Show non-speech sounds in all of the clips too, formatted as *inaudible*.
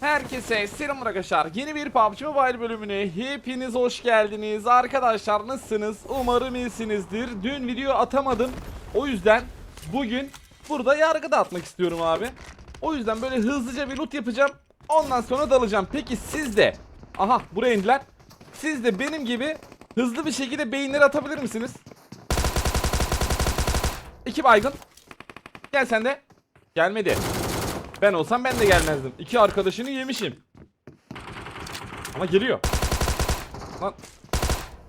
Herkese selam arkadaşlar. Yeni bir PUBG Mobile bölümüne hepiniz hoş geldiniz. Arkadaşlar nasılsınız? Umarım iyisinizdir. Dün video atamadım. O yüzden bugün burada yargı dağıtmak istiyorum abi. O yüzden böyle hızlıca bir loot yapacağım. Ondan sonra dalacağım. Peki siz de Aha buraya indiler. Siz de benim gibi hızlı bir şekilde beyinleri atabilir misiniz? İki baygın. Gel sen de. Gelmedi. Ben olsam ben de gelmezdim. İki arkadaşını yemişim. Ama geliyor. Lan.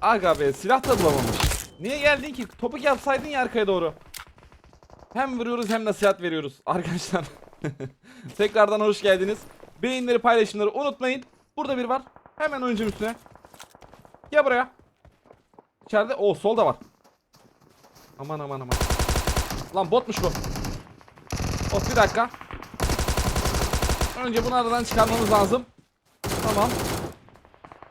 Aga be silah da bulamamış. Niye geldin ki? Topuk yapsaydın ya arkaya doğru. Hem vuruyoruz hem nasihat veriyoruz. Arkadaşlar. *laughs* Tekrardan hoş geldiniz. Beğenileri paylaşımları unutmayın. Burada bir var. Hemen oyuncum üstüne. Gel buraya. İçeride. O solda var. Aman aman aman. Lan botmuş bu. Bot bir dakika. Önce bunu aradan çıkarmamız lazım. Tamam.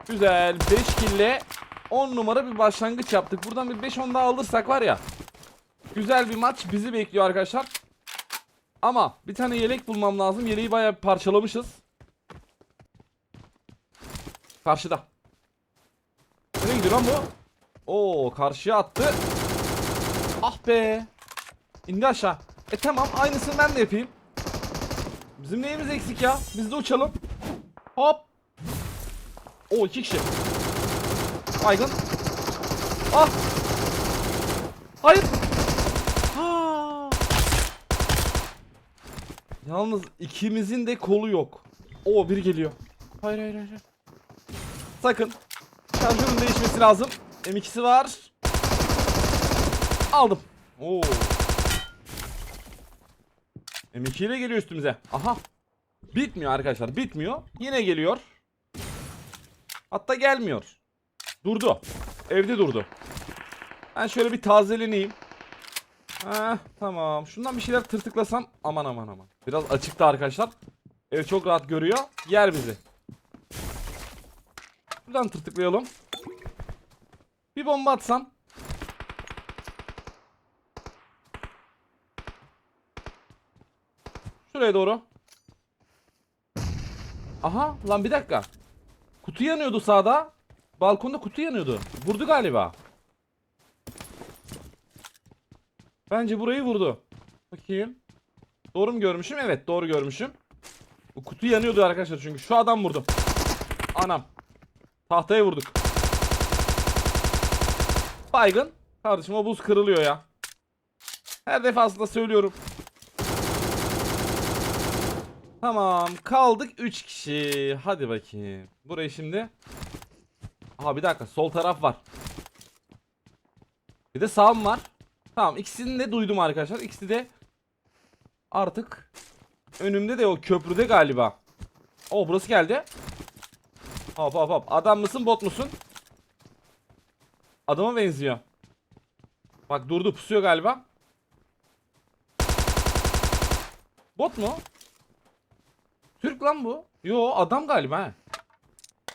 Güzel. 5 kille 10 numara bir başlangıç yaptık. Buradan bir 5-10 daha alırsak var ya. Güzel bir maç bizi bekliyor arkadaşlar. Ama bir tane yelek bulmam lazım. Yeleği bayağı parçalamışız. Karşıda. Nereye gidiyor lan bu? Oo karşıya attı. Ah be. İndi aşağı. E tamam aynısını ben de yapayım. Bizim neyimiz eksik ya? Biz de uçalım. Hop. O iki kişi. Baygın. Ah. Hayır. Ha. Yalnız ikimizin de kolu yok. O bir geliyor. Hayır hayır hayır. Sakın. Şarjörün değişmesi lazım. M2'si var. Aldım. Oo. M2 ile geliyor üstümüze. Aha. Bitmiyor arkadaşlar. Bitmiyor. Yine geliyor. Hatta gelmiyor. Durdu. Evde durdu. Ben şöyle bir tazeleneyim. Heh, tamam. Şundan bir şeyler tırtıklasam. Aman aman aman. Biraz açıkta arkadaşlar. Ev çok rahat görüyor. Yer bizi. Buradan tırtıklayalım. Bir bomba atsam. Şuraya doğru. Aha lan bir dakika. Kutu yanıyordu sağda. Balkonda kutu yanıyordu. Vurdu galiba. Bence burayı vurdu. Bakayım. Doğru mu görmüşüm? Evet doğru görmüşüm. Bu kutu yanıyordu arkadaşlar çünkü şu adam vurdu. Anam. Tahtaya vurduk. Baygın. Kardeşim o buz kırılıyor ya. Her defasında söylüyorum. Tamam kaldık 3 kişi. Hadi bakayım. Burayı şimdi. Aha bir dakika sol taraf var. Bir de sağım var. Tamam ikisini de duydum arkadaşlar. İkisi de artık önümde de o köprüde galiba. O burası geldi. Hop hop hop. Adam mısın bot musun? Adama benziyor. Bak durdu pusuyor galiba. Bot mu? Türk lan bu. Yo adam galiba he.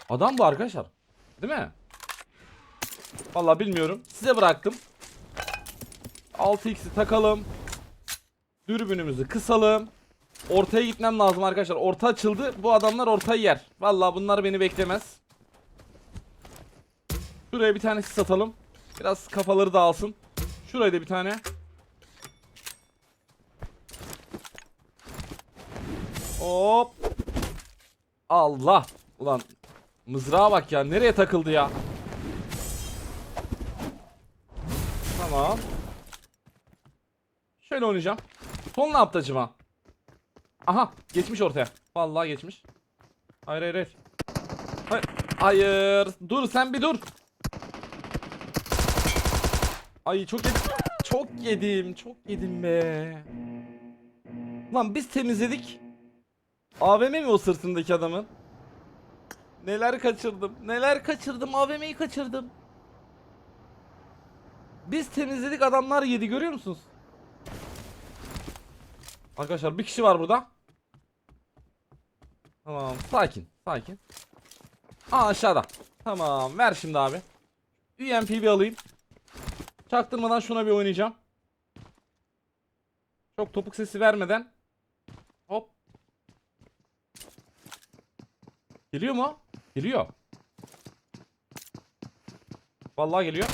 Adam bu arkadaşlar. Değil mi? Vallahi bilmiyorum. Size bıraktım. 6x'i takalım. Dürbünümüzü kısalım. Ortaya gitmem lazım arkadaşlar. Orta açıldı. Bu adamlar ortayı yer. Vallahi bunlar beni beklemez. Şuraya bir tane sis atalım. Biraz kafaları dağılsın. Şuraya da bir tane. Hop. Allah. Ulan mızrağa bak ya. Nereye takıldı ya? Tamam. Şöyle oynayacağım. Son ne yaptı acaba? Aha geçmiş ortaya. Vallahi geçmiş. Hayır hayır hayır. Hayır. Hayır. Dur sen bir dur. Ay çok yedim. Çok yedim. Çok yedim be. Lan biz temizledik. AVM mi o sırtındaki adamın? Neler kaçırdım. Neler kaçırdım. AVM'yi kaçırdım. Biz temizledik adamlar yedi görüyor musunuz? Arkadaşlar bir kişi var burada. Tamam sakin sakin. Aa aşağıda. Tamam ver şimdi abi. UMP bir alayım. Çaktırmadan şuna bir oynayacağım. Çok topuk sesi vermeden. Geliyor mu? Geliyor. Vallahi geliyor.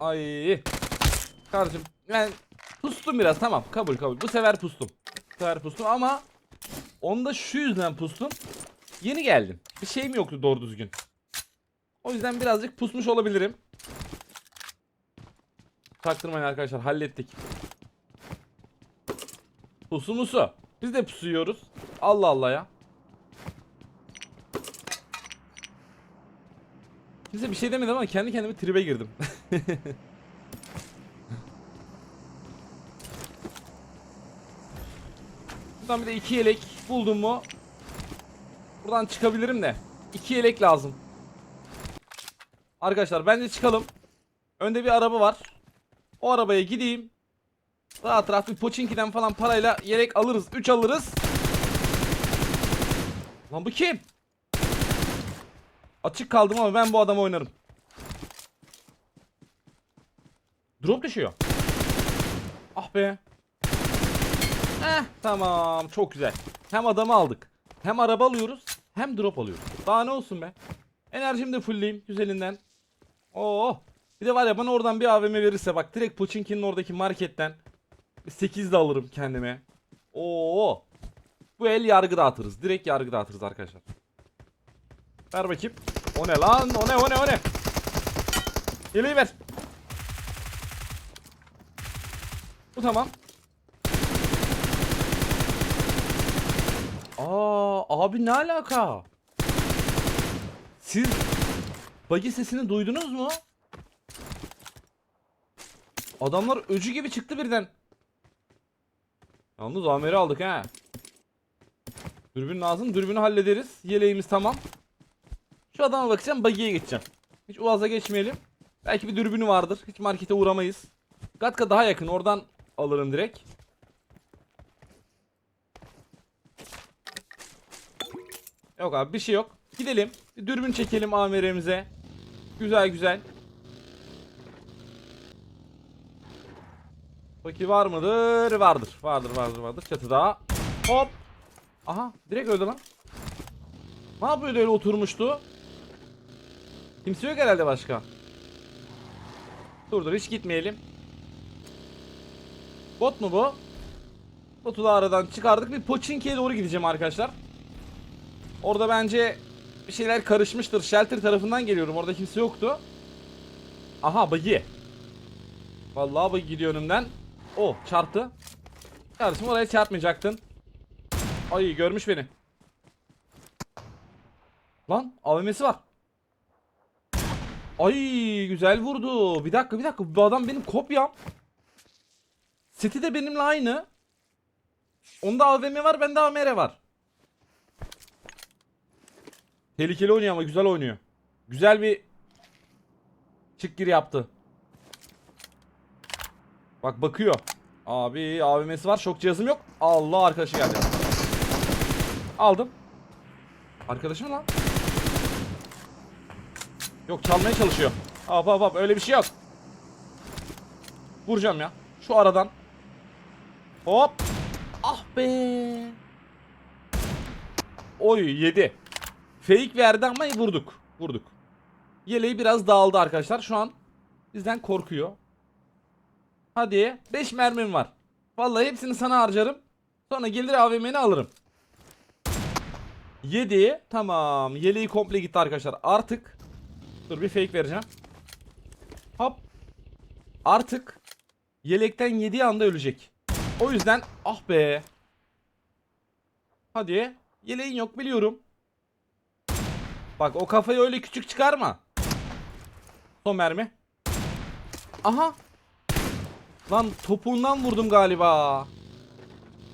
Ay. Kardeşim ben pustum biraz tamam kabul kabul. Bu sefer pustum. Bu sefer pustum ama onda şu yüzden pustum. Yeni geldim. Bir şeyim yoktu doğru düzgün. O yüzden birazcık pusmuş olabilirim. Taktırmayın arkadaşlar hallettik. Pusu musu. Biz de pusuyoruz. Allah Allah ya. Kimse bir şey demedi ama kendi kendime tribe girdim. *laughs* Buradan bir de iki yelek buldum mu? Buradan çıkabilirim de. İki yelek lazım. Arkadaşlar bence çıkalım. Önde bir araba var. O arabaya gideyim. Rahat rahat bir Pochinki'den falan parayla yelek alırız. 3 alırız. Lan bu kim? Açık kaldım ama ben bu adamı oynarım. Drop düşüyor. Ah be. Eh tamam çok güzel. Hem adamı aldık. Hem araba alıyoruz hem drop alıyoruz. Daha ne olsun be. Enerjimi de fullleyeyim güzelinden. Oo. Bir de var ya bana oradan bir AVM verirse bak direkt Pochinki'nin oradaki marketten 8 de alırım kendime. Oo. Bu el yargı dağıtırız. Direkt yargı dağıtırız arkadaşlar. Ver bakayım. O ne lan? O ne o ne o ne? Yeleği ver. Bu tamam. Aa abi ne alaka? Siz bagi sesini duydunuz mu? Adamlar öcü gibi çıktı birden. Yalnız Amer'i aldık ha. Dürbün lazım. Dürbünü hallederiz. Yeleğimiz tamam. Şu adama bakacağım. Bagiye geçeceğim. Hiç Uaz'a geçmeyelim. Belki bir dürbünü vardır. Hiç markete uğramayız. Gatka daha yakın. Oradan alırım direkt. Yok abi bir şey yok. Gidelim. Bir dürbün çekelim amirimize. Güzel güzel. Bakayım var mıdır? Vardır. Vardır vardır vardır. Çatıda. Hop. Aha direkt öldü lan. Ne yapıyordu öyle oturmuştu? Kimse yok herhalde başka. Dur dur hiç gitmeyelim. Bot mu bu? Botu da aradan çıkardık. Bir Pochinki'ye doğru gideceğim arkadaşlar. Orada bence bir şeyler karışmıştır. Shelter tarafından geliyorum. Orada kimse yoktu. Aha buggy. Vallahi buggy gidiyor önümden. O çarptı. Kardeşim oraya çarpmayacaktın. Ay görmüş beni. Lan AVM'si var. Ay güzel vurdu. Bir dakika bir dakika. Bu adam benim kopyam. Seti de benimle aynı. Onda AVM var bende AMR var. Tehlikeli oynuyor ama güzel oynuyor. Güzel bir çık gir yaptı. Bak bakıyor. Abi AVM'si var. Şok cihazım yok. Allah arkadaşı geldi. Aldım. Arkadaşım lan. Yok çalmaya çalışıyor. Hop hop hop öyle bir şey yok. Vuracağım ya. Şu aradan. Hop. Ah be. Oy yedi. Fake verdi ama vurduk. Vurduk. Yeleği biraz dağıldı arkadaşlar. Şu an bizden korkuyor. Hadi 5 mermim var. Vallahi hepsini sana harcarım. Sonra gelir AVM'ni alırım. 7 tamam. Yeleği komple gitti arkadaşlar. Artık dur bir fake vereceğim. Hop. Artık yelekten yediği anda ölecek. O yüzden ah be. Hadi. Yeleğin yok biliyorum. Bak o kafayı öyle küçük çıkarma. Son mermi. Aha. Lan topuğundan vurdum galiba.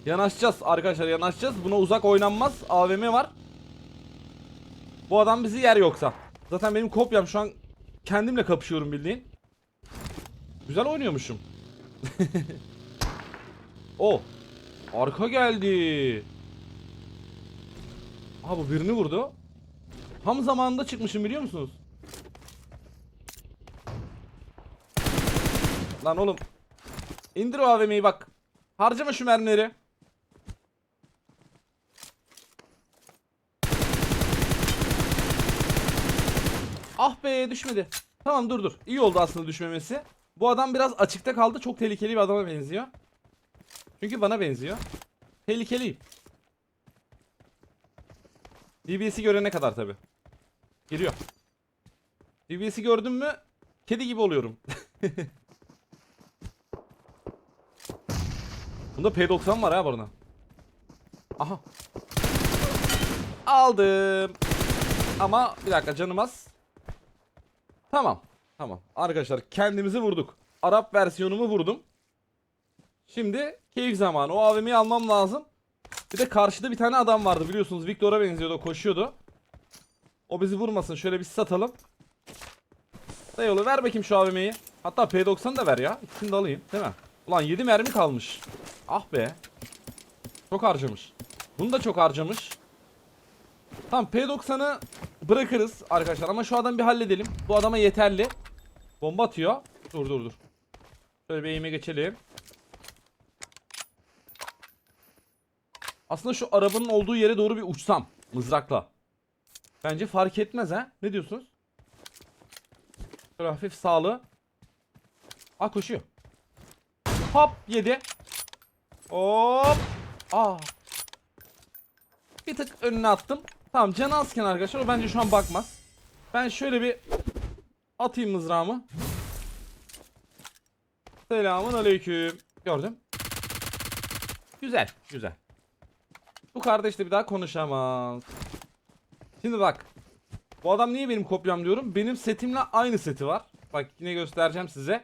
Yanaşacağız arkadaşlar yanaşacağız. Buna uzak oynanmaz. AVM var. Bu adam bizi yer yoksa. Zaten benim kopyam şu an kendimle kapışıyorum bildiğin. Güzel oynuyormuşum. *laughs* o. Arka geldi. Aha bu birini vurdu. Tam zamanında çıkmışım biliyor musunuz? Lan oğlum. İndir o AVM'yi bak. Harcama şu mermileri. Ah be düşmedi. Tamam dur dur. İyi oldu aslında düşmemesi. Bu adam biraz açıkta kaldı. Çok tehlikeli bir adama benziyor. Çünkü bana benziyor. Tehlikeli. DBS'i görene kadar tabi. Geliyor. DBS'i gördüm mü kedi gibi oluyorum. *laughs* Bunda P90 var ha arada. Aha. Aldım. Ama bir dakika canım az. Tamam. Tamam. Arkadaşlar kendimizi vurduk. Arap versiyonumu vurdum. Şimdi keyif zamanı. O AVM'yi almam lazım. Bir de karşıda bir tane adam vardı biliyorsunuz. Victor'a benziyordu. Koşuyordu. O bizi vurmasın. Şöyle bir satalım. Dayıoğlu ver bakayım şu AVM'yi. Hatta P90 da ver ya. İkisini de alayım. Değil mi? Ulan 7 mermi kalmış. Ah be. Çok harcamış. Bunu da çok harcamış. Tamam P90'ı bırakırız arkadaşlar ama şu adamı bir halledelim. Bu adama yeterli. Bomba atıyor. Dur dur dur. Şöyle bir eğime geçelim. Aslında şu arabanın olduğu yere doğru bir uçsam mızrakla. Bence fark etmez ha. Ne diyorsunuz? Şöyle hafif sağlı. Aa koşuyor. Hop yedi. Hop. Aa. Bir tık önüne attım. Tamam canı azken arkadaşlar o bence şu an bakmaz. Ben şöyle bir atayım mızrağımı. Selamun aleyküm. Gördüm. Güzel güzel. Bu kardeş de bir daha konuşamaz. Şimdi bak. Bu adam niye benim kopyam diyorum. Benim setimle aynı seti var. Bak yine göstereceğim size.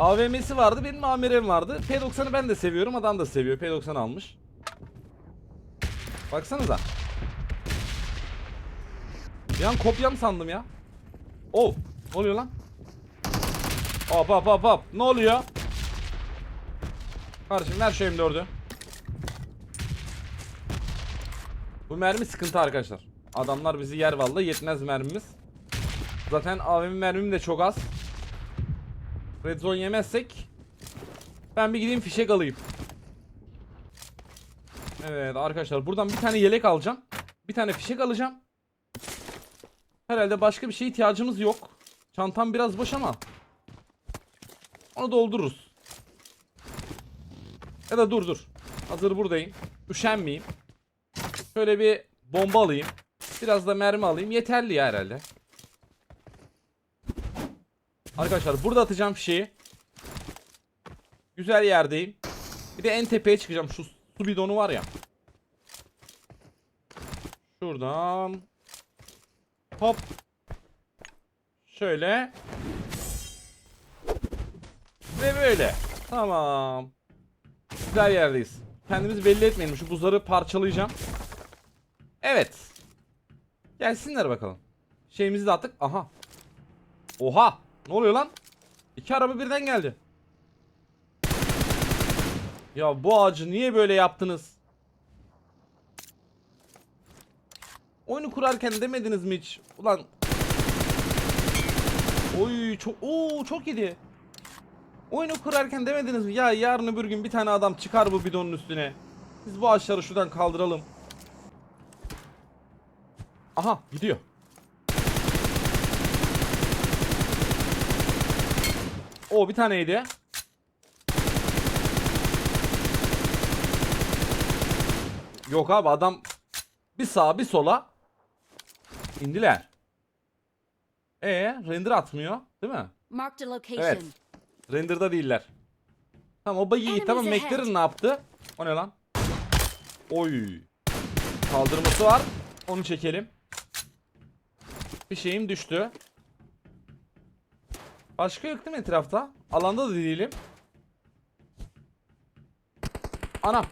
AVM'si vardı benim AMR'm vardı. P90'ı ben de seviyorum adam da seviyor. P90 almış. Baksanıza. Bir an kopyam sandım ya. Oh. Ne oluyor lan? Hop hop hop hop. Ne oluyor? Kardeşim ver şu M4'ü. Bu mermi sıkıntı arkadaşlar. Adamlar bizi yer vallahi yetmez mermimiz. Zaten AVM mermim de çok az. Red zone yemezsek ben bir gideyim fişek alayım. Evet arkadaşlar buradan bir tane yelek alacağım. Bir tane fişek alacağım. Herhalde başka bir şeye ihtiyacımız yok. Çantam biraz boş ama onu doldururuz. Ya da dur dur. Hazır buradayım. Üşenmeyeyim. Şöyle bir bomba alayım. Biraz da mermi alayım. Yeterli ya herhalde. Arkadaşlar burada atacağım fişeği. Güzel yerdeyim. Bir de en tepeye çıkacağım. Şu su bidonu var ya. Şuradan. Hop. Şöyle. Ve böyle. Tamam. Güzel yerdeyiz. Kendimizi belli etmeyelim. Şu buzları parçalayacağım. Evet. Gelsinler bakalım. Şeyimizi de attık. Aha. Oha. Ne oluyor lan? İki araba birden geldi. Ya bu ağacı niye böyle yaptınız? Oyunu kurarken demediniz mi hiç? Ulan. Oy çok oo çok iyiydi. Oyunu kurarken demediniz mi? Ya yarın öbür gün bir tane adam çıkar bu bidonun üstüne. Biz bu ağaçları şuradan kaldıralım. Aha gidiyor. O bir taneydi. Yok abi adam bir sağa bir sola indiler. E render atmıyor değil mi? Marked location. Evet. Render'da değiller. Tamam o Enemies tamam. McLaren ne yaptı? O ne lan? Oy. Kaldırması var. Onu çekelim. Bir şeyim düştü. Başka yok değil mi etrafta? Alanda da değilim. Anam.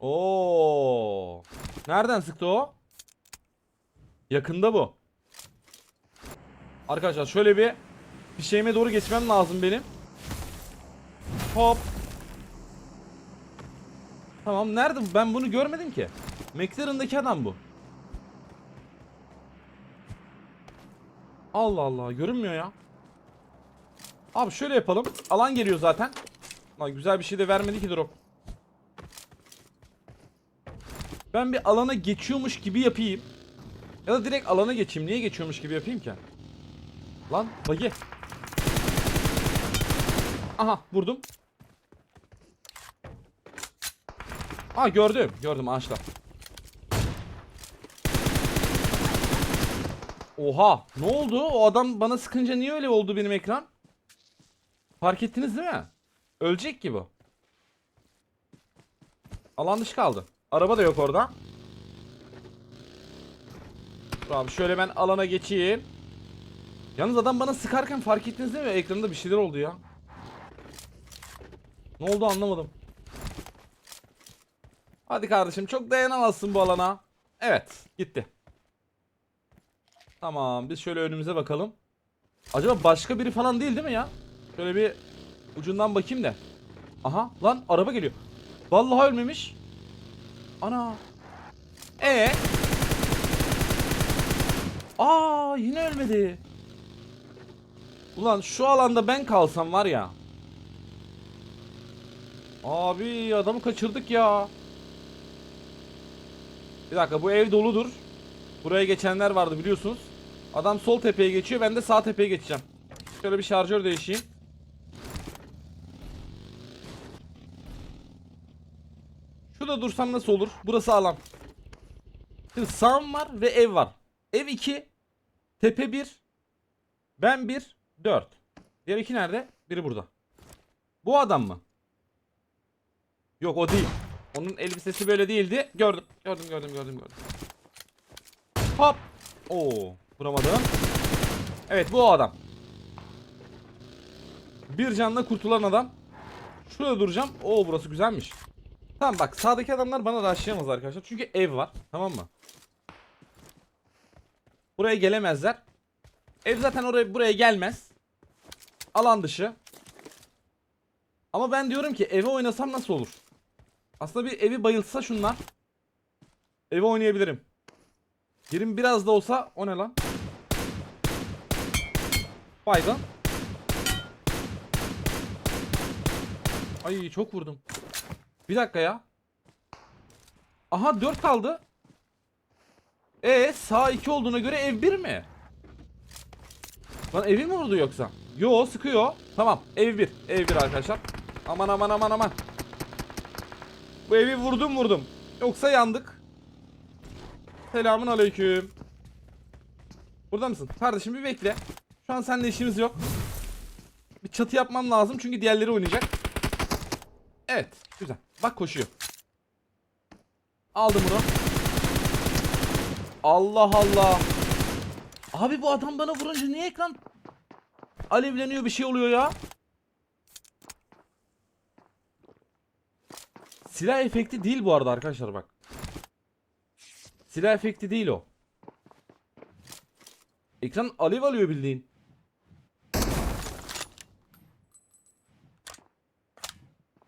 Oo. Nereden sıktı o? Yakında bu. Arkadaşlar şöyle bir bir şeyime doğru geçmem lazım benim. Hop. Tamam nerede? Ben bunu görmedim ki. McLaren'daki adam bu. Allah Allah görünmüyor ya. Abi şöyle yapalım. Alan geliyor zaten. Lan güzel bir şey de vermedi ki drop. Ben bir alana geçiyormuş gibi yapayım. Ya da direkt alana geçeyim. Niye geçiyormuş gibi yapayım ki? Lan bagi. Aha vurdum. Aa gördüm. Gördüm ağaçta. Oha ne oldu? O adam bana sıkınca niye öyle oldu benim ekran? Fark ettiniz değil mi? Ölecek ki bu. Alan dışı kaldı. Araba da yok orada. Abi şöyle ben alana geçeyim. Yalnız adam bana sıkarken fark ettiniz değil mi? Ekranda bir şeyler oldu ya. Ne oldu anlamadım. Hadi kardeşim çok dayanamazsın bu alana. Evet gitti. Tamam biz şöyle önümüze bakalım. Acaba başka biri falan değil değil mi ya? Şöyle bir ucundan bakayım da. Aha lan araba geliyor. Vallahi ölmemiş. Ana. E. Aa yine ölmedi. Ulan şu alanda ben kalsam var ya. Abi adamı kaçırdık ya. Bir dakika bu ev doludur. Buraya geçenler vardı biliyorsunuz. Adam sol tepeye geçiyor ben de sağ tepeye geçeceğim. Şöyle bir şarjör değişeyim. Şurada dursam nasıl olur? Burası alan. Şimdi sağım var ve ev var. Ev 2. Tepe 1. Ben 1. 4. Diğer iki nerede? Biri burada. Bu adam mı? Yok o değil. Onun elbisesi böyle değildi. Gördüm. Gördüm gördüm gördüm gördüm. Hop. Oo, vuramadım. Evet bu o adam. Bir canla kurtulan adam. Şurada duracağım. Oo burası güzelmiş. Tamam bak sağdaki adamlar bana rushlayamaz arkadaşlar. Çünkü ev var. Tamam mı? Buraya gelemezler. Ev zaten oraya buraya gelmez. Alan dışı. Ama ben diyorum ki eve oynasam nasıl olur? Aslında bir evi bayılsa şunlar. Eve oynayabilirim. Yerim biraz da olsa o ne lan? Baygın. Ay çok vurdum. Bir dakika ya. Aha 4 kaldı. E sağ 2 olduğuna göre ev 1 mi? Lan evi mi vurdu yoksa? Yo sıkıyor. Tamam ev 1. Ev 1 arkadaşlar. Aman aman aman aman. Bu evi vurdum vurdum. Yoksa yandık. Selamun aleyküm. Burada mısın? Kardeşim bir bekle. Şu an seninle işimiz yok. Bir çatı yapmam lazım çünkü diğerleri oynayacak. Evet. Güzel. Bak koşuyor. Aldım bunu. Allah Allah. Abi bu adam bana vurunca niye ekran alevleniyor bir şey oluyor ya? Silah efekti değil bu arada arkadaşlar bak. Silah efekti değil o. Ekran alev alıyor bildiğin.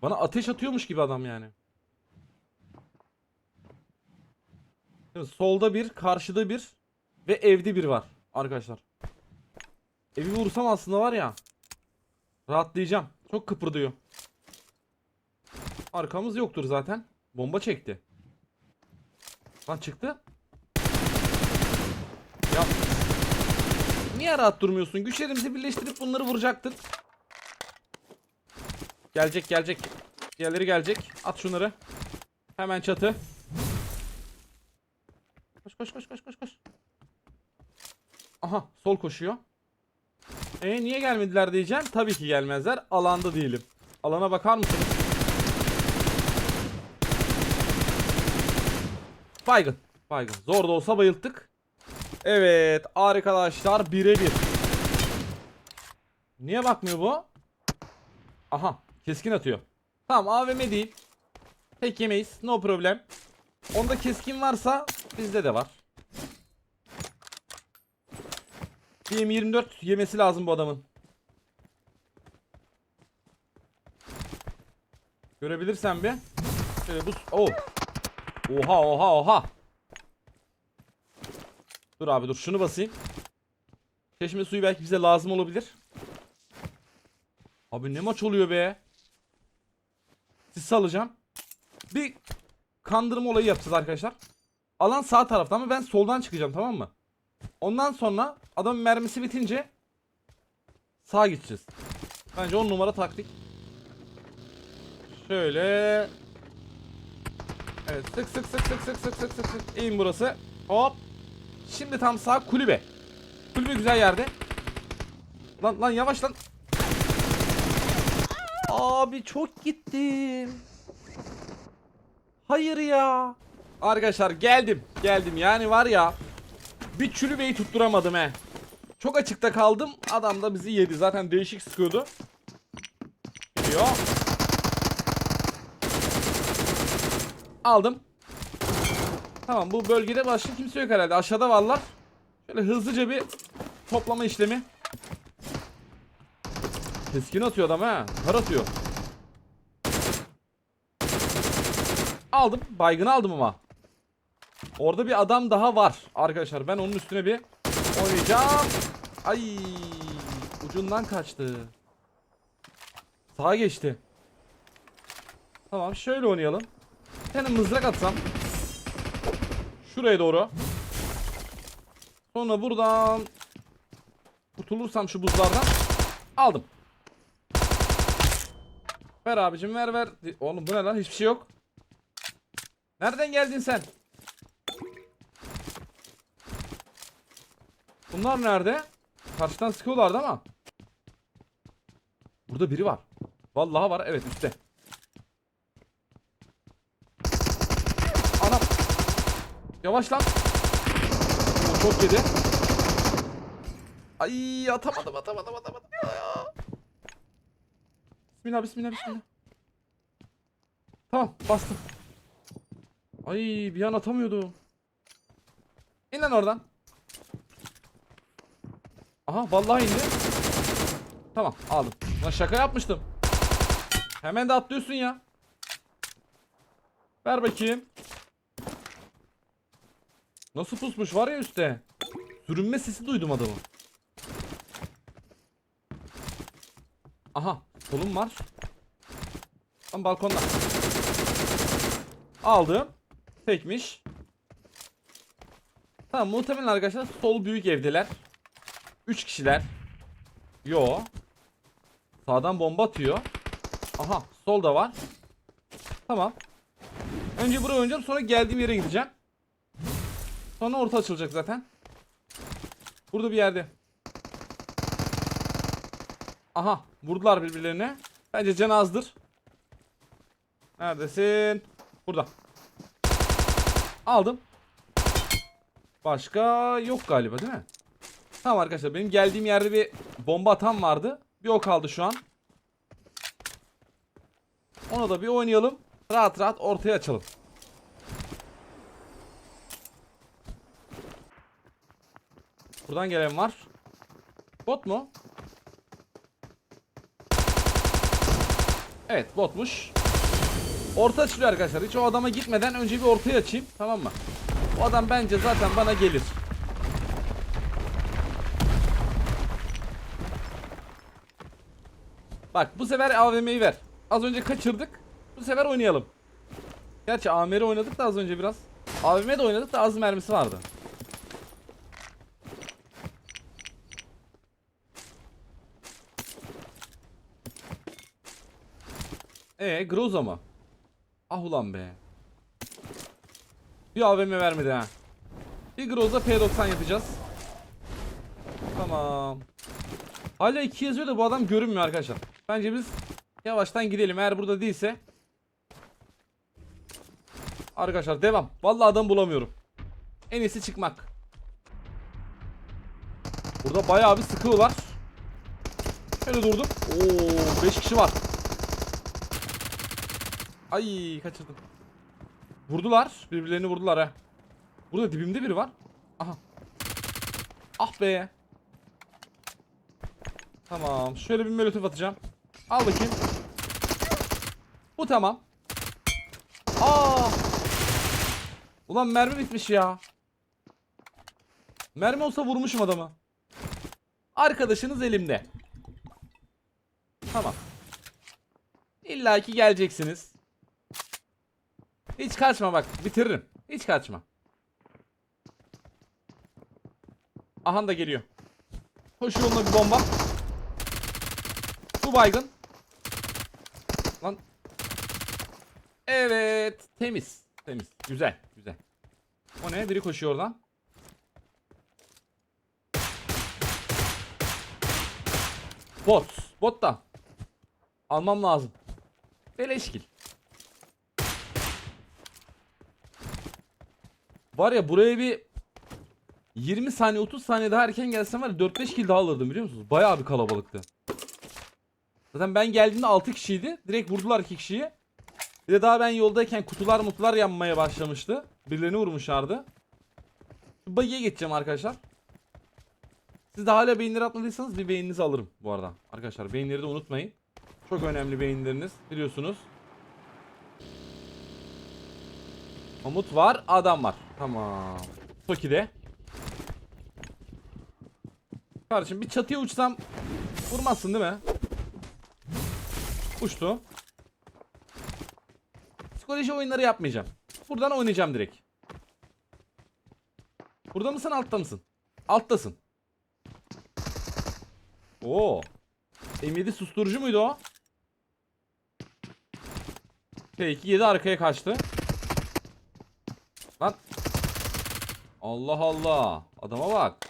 Bana ateş atıyormuş gibi adam yani. Şimdi solda bir, karşıda bir ve evde bir var arkadaşlar. Evi vursam aslında var ya. Rahatlayacağım. Çok kıpırdıyor. Arkamız yoktur zaten. Bomba çekti. Lan çıktı. Ya. Niye rahat durmuyorsun? Güçlerimizi birleştirip bunları vuracaktık. Gelecek gelecek. Diğerleri gelecek. At şunları. Hemen çatı. Koş koş koş koş koş koş. Aha sol koşuyor. E niye gelmediler diyeceğim. Tabii ki gelmezler. Alanda değilim. Alana bakar mısınız? Baygın. Baygın. Zor da olsa bayılttık. Evet arkadaşlar birebir. Niye bakmıyor bu? Aha keskin atıyor. Tamam AVM değil. Tek yemeyiz. No problem. Onda keskin varsa bizde de var. PM24 yemesi lazım bu adamın. Görebilirsen bir. Şöyle bu... Oh. Oha oha oha. Dur abi dur şunu basayım. Çeşme suyu belki bize lazım olabilir. Abi ne maç oluyor be. Siz alacağım. Bir kandırma olayı yapacağız arkadaşlar. Alan sağ tarafta ama ben soldan çıkacağım tamam mı? Ondan sonra adamın mermisi bitince sağa gideceğiz. Bence 10 numara taktik. Şöyle. Evet sık sık sık sık sık sık sık sık sık. İyin burası. Hop. Şimdi tam sağ kulübe. Kulübe güzel yerde. Lan lan yavaş lan. Abi çok gittim. Hayır ya. Arkadaşlar geldim. Geldim yani var ya. Bir çürübeyi tutturamadım he. Çok açıkta kaldım. Adam da bizi yedi. Zaten değişik sıkıyordu. Geliyor. Aldım. Tamam bu bölgede başka kimse yok herhalde. Aşağıda varlar. Şöyle hızlıca bir toplama işlemi. Keskin atıyor adam ha. Kar atıyor. Aldım. Baygını aldım ama. Orada bir adam daha var. Arkadaşlar ben onun üstüne bir oynayacağım. Ay ucundan kaçtı. Sağa geçti. Tamam şöyle oynayalım. Bir tane mızrak atsam. Şuraya doğru. Sonra buradan kurtulursam şu buzlardan aldım. Ver abicim ver ver. Oğlum bu ne lan hiçbir şey yok. Nereden geldin sen? Bunlar nerede? Karşıdan sıkıyorlardı ama. Burada biri var. Vallahi var evet üstte. Anam. Yavaş lan. Oo, çok yedi. Ay atamadım atamadım atamadım. Ya. Bismillah bismillah bismillah. Tamam bastım. Ay bir an atamıyordum. İn lan oradan. Aha vallahi indi. Tamam aldım. Lan şaka yapmıştım. Hemen de atlıyorsun ya. Ver bakayım. Nasıl pusmuş var ya üstte. Sürünme sesi duydum adamı. Aha solum var. Tam balkonda. Aldım. Tekmiş. Tamam muhtemelen arkadaşlar sol büyük evdeler. 3 kişiler. Yo. Sağdan bomba atıyor. Aha sol da var. Tamam. Önce buraya oynayacağım sonra geldiğim yere gideceğim. Sonra orta açılacak zaten. Burada bir yerde. Aha vurdular birbirlerine. Bence can azdır. Neredesin? Burada. Aldım. Başka yok galiba değil mi? Tamam arkadaşlar benim geldiğim yerde bir bomba atan vardı. Bir o kaldı şu an. Onu da bir oynayalım. Rahat rahat ortaya açalım. Buradan gelen var. Bot mu? Evet botmuş. Orta açılıyor arkadaşlar. Hiç o adama gitmeden önce bir ortaya açayım. Tamam mı? O adam bence zaten bana gelir. Bak bu sefer AVM'yi ver. Az önce kaçırdık. Bu sefer oynayalım. Gerçi AMR'i oynadık da az önce biraz. AVM'de oynadık da az mermisi vardı. Ee Groza mı? Ah ulan be. Bir AVM vermedi ha. Bir Groza P90 yapacağız. Tamam. Hala 2 yazıyor da bu adam görünmüyor arkadaşlar. Bence biz yavaştan gidelim eğer burada değilse. Arkadaşlar devam. Vallahi adam bulamıyorum. En iyisi çıkmak. Burada bayağı bir sıkıyorlar. Şöyle durdum. Oo 5 kişi var. Ay kaçırdım. Vurdular. Birbirlerini vurdular ha. Burada dibimde biri var. Aha. Ah be. Tamam. Şöyle bir molotof atacağım. Al bakayım. Bu tamam. Aa! Ulan mermi bitmiş ya. Mermi olsa vurmuşum adamı. Arkadaşınız elimde. Tamam. İlla ki geleceksiniz. Hiç kaçma bak. Bitiririm. Hiç kaçma. Ahan da geliyor. Koş yoluna bir bomba. Bu baygın. Lan. Evet. Temiz. Temiz. Güzel. Güzel. O ne? Biri koşuyor oradan. Bot. Bot da. Almam lazım. Beleşkil. Var ya buraya bir 20 saniye 30 saniye daha erken gelsem var ya 4-5 kill daha alırdım biliyor musunuz? Bayağı bir kalabalıktı. Zaten ben geldiğimde 6 kişiydi. Direkt vurdular 2 kişiyi. Bir de daha ben yoldayken kutular mutlular yanmaya başlamıştı. Birilerini vurmuşlardı. Şu buggy'e geçeceğim arkadaşlar. Siz de hala beyinleri atmadıysanız bir beyninizi alırım bu arada. Arkadaşlar beyinleri de unutmayın. Çok önemli beyinleriniz biliyorsunuz. Umut var, adam var. Tamam. Toki'de. Kardeşim bir çatıya uçsam vurmazsın değil mi? Uçtu. Psikoloji oyunları yapmayacağım. Buradan oynayacağım direkt. Burada mısın altta mısın? Alttasın. Oo. M7 susturucu muydu o? Peki 7 arkaya kaçtı. Allah Allah. Adama bak.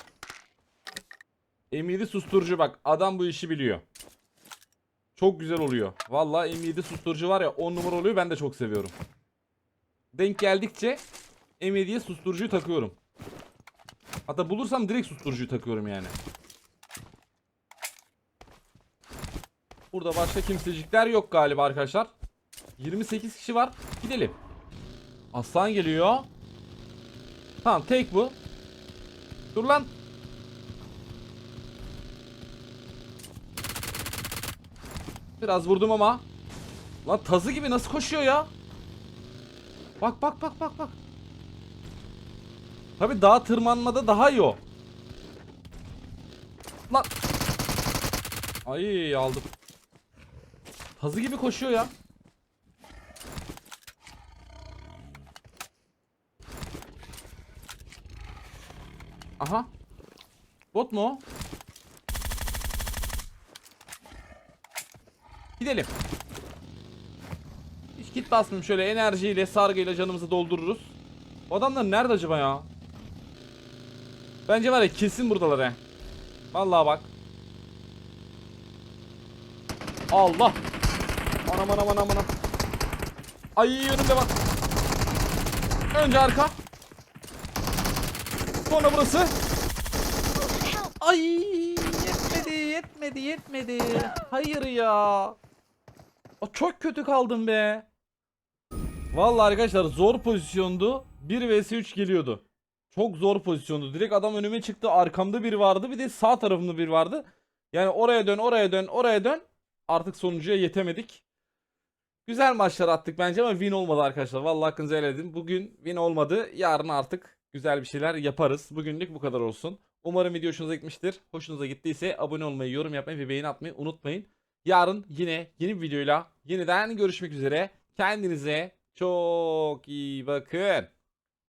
M7 susturucu bak. Adam bu işi biliyor. Çok güzel oluyor. Vallahi M7 susturucu var ya 10 numara oluyor. Ben de çok seviyorum. Denk geldikçe M7'ye susturucuyu takıyorum. Hatta bulursam direkt susturucuyu takıyorum yani. Burada başka kimsecikler yok galiba arkadaşlar. 28 kişi var. Gidelim. Aslan geliyor. Tamam tek bu. Dur lan. Biraz vurdum ama. Lan tazı gibi nasıl koşuyor ya? Bak bak bak bak bak. Tabi dağa tırmanmada daha iyi o. Lan. Ay aldım. Tazı gibi koşuyor ya. Aha. Bot mu o? Gidelim. Hiç git basmayayım şöyle enerjiyle sargıyla canımızı doldururuz. Bu adamlar nerede acaba ya? Bence var ya kesin buradalar he. Vallahi bak. Allah. Anam anam anam anam. Ay önümde bak. Önce arka. Sonra burası. Ay yetmedi yetmedi yetmedi. Hayır ya. O çok kötü kaldım be. Vallahi arkadaşlar zor pozisyondu. 1 vs 3 geliyordu. Çok zor pozisyondu. Direkt adam önüme çıktı. Arkamda biri vardı. Bir de sağ tarafımda biri vardı. Yani oraya dön, oraya dön, oraya dön. Artık sonuncuya yetemedik. Güzel maçlar attık bence ama win olmadı arkadaşlar. Vallahi hakkınızı helal edin. Bugün win olmadı. Yarın artık güzel bir şeyler yaparız. Bugünlük bu kadar olsun. Umarım video hoşunuza gitmiştir. Hoşunuza gittiyse abone olmayı, yorum yapmayı ve beğeni atmayı unutmayın. Yarın yine yeni bir videoyla yeniden görüşmek üzere. Kendinize çok iyi bakın.